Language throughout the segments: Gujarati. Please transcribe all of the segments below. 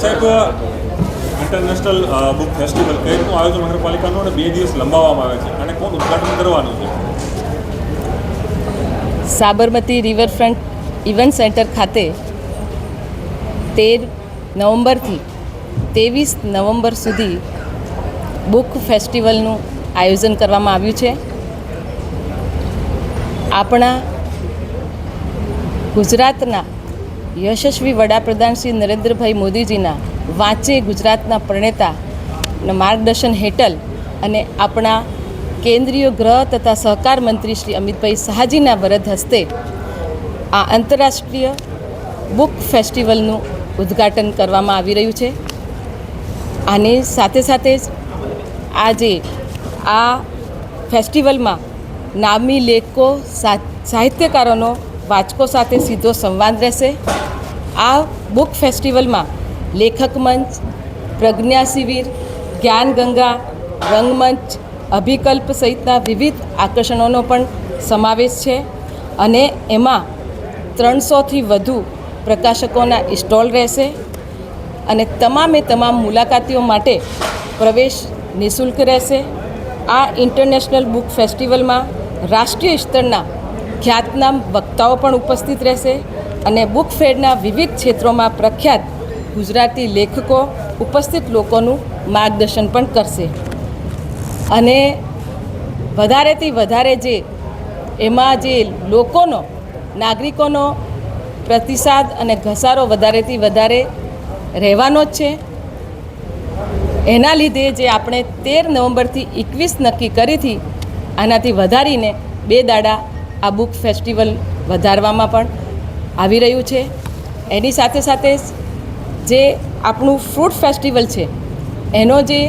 સાહેબ ઇન્ટરનેશનલ બુક ફેસ્ટિવલ કઈ આયોજન નગરપાલિકાનું અને બે દિવસ લંબાવવામાં આવે છે અને કોણ ઉદઘાટન કરવાનું છે? સાબરમતી રિવરફ્રન્ટ ઇવેન્ટ સેન્ટર ખાતે તેર નવેમ્બરથી ત્રેવીસ નવેમ્બર સુધી બુક ફેસ્ટિવલનું આયોજન કરવામાં આવ્યું છે. આપણા ગુજરાતના યશસ્વી વડાપ્રધાન શ્રી નરેન્દ્રભાઈ મોદીજીના વાંચે ગુજરાતના પ્રણેતાના માર્ગદર્શન હેઠળ અને આપણા કેન્દ્રીય ગૃહ તથા સહકાર મંત્રી શ્રી અમિતભાઈ શાહજીના વરદ હસ્તે આ આંતરરાષ્ટ્રીય બુક ફેસ્ટિવલનું ઉદ્ઘાટન કરવામાં આવી રહ્યું છે. આની સાથે સાથે જ આજે આ ફેસ્ટિવલમાં નામી લેખકો સાહિત્યકારોનો વાચકો સાથે સીધો સંવાદ રહેશે. આ બુક ફેસ્ટિવલમાં લેખક મંચ, પ્રજ્ઞા શિબિર જ્ઞાન ગંગા રંગમંચ, અભિકલ્પ સહિતના વિવિધ આકર્ષણોનો પણ સમાવેશ છે અને એમાં ત્રણસોથી વધુ પ્રકાશકોના સ્ટોલ રહેશે અને તમામે તમામ મુલાકાતીઓ માટે પ્રવેશ નિઃશુલ્ક રહેશે. આ ઇન્ટરનેશનલ બુક ફેસ્ટિવલમાં રાષ્ટ્રીય સ્તરના ખ્યાતનામ વક્તાઓ પણ ઉપસ્થિત રહેશે અને બુક ફેરના વિવિધ ક્ષેત્રોમાં પ્રખ્યાત ગુજરાતી લેખકો ઉપસ્થિત લોકોનું માર્ગદર્શન પણ કરશે. અને વધારેથી વધારે જે એમાં જે લોકોનો, નાગરિકોનો પ્રતિસાદ અને ઘસારો વધારેથી વધારે રહેવાનો જ છે. એના લીધે જે આપણે તેર નવેમ્બરથી એકવીસ નક્કી કરી હતી, આનાથી વધારીને બે દાડા આ બુક ફેસ્ટિવલ વધારવામાં પણ આવી રહ્યું છે. એની સાથે સાથે જે આપણું ફ્રૂટ ફેસ્ટિવલ છે, એનો જે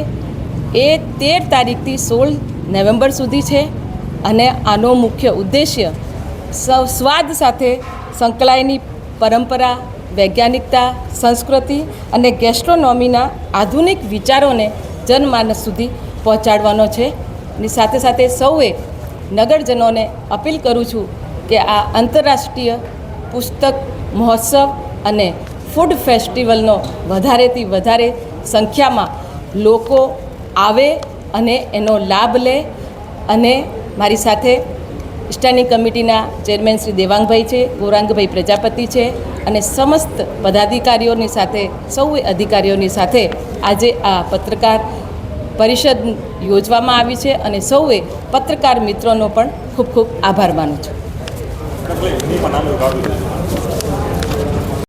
એ તેર તારીખથી સોળ નવેમ્બર સુધી છે અને આનો મુખ્ય ઉદ્દેશ્ય સૌ સ્વાદ સાથે સંકળાયેલી પરંપરા, વૈજ્ઞાનિકતા, સંસ્કૃતિ અને ગેસ્ટ્રોનોમીના આધુનિક વિચારોને જનમાનસ સુધી પહોંચાડવાનો છે. અને સાથે સાથે સૌએ નગરજનોને અપીલ કરું છું કે આ આંતરરાષ્ટ્રીય પુસ્તક મહોત્સવ અને ફૂડ ફેસ્ટિવલનો વધારેથી વધારે સંખ્યામાં લોકો આવે અને એનો લાભ લે. અને મારી સાથે સ્ટેન્ડિંગ કમિટીના ચેરમેન શ્રી દેવાંગભાઈ છે, ગૌરાંગભાઈ પ્રજાપતિ છે અને સમસ્ત પદાધિકારીઓની સાથે સૌ અધિકારીઓની સાથે આજે આ પત્રકાર પરિષદ યોજવામાં આવી છે અને સૌએ પત્રકાર મિત્રોનો પણ ખૂબ ખૂબ આભાર માનું છું.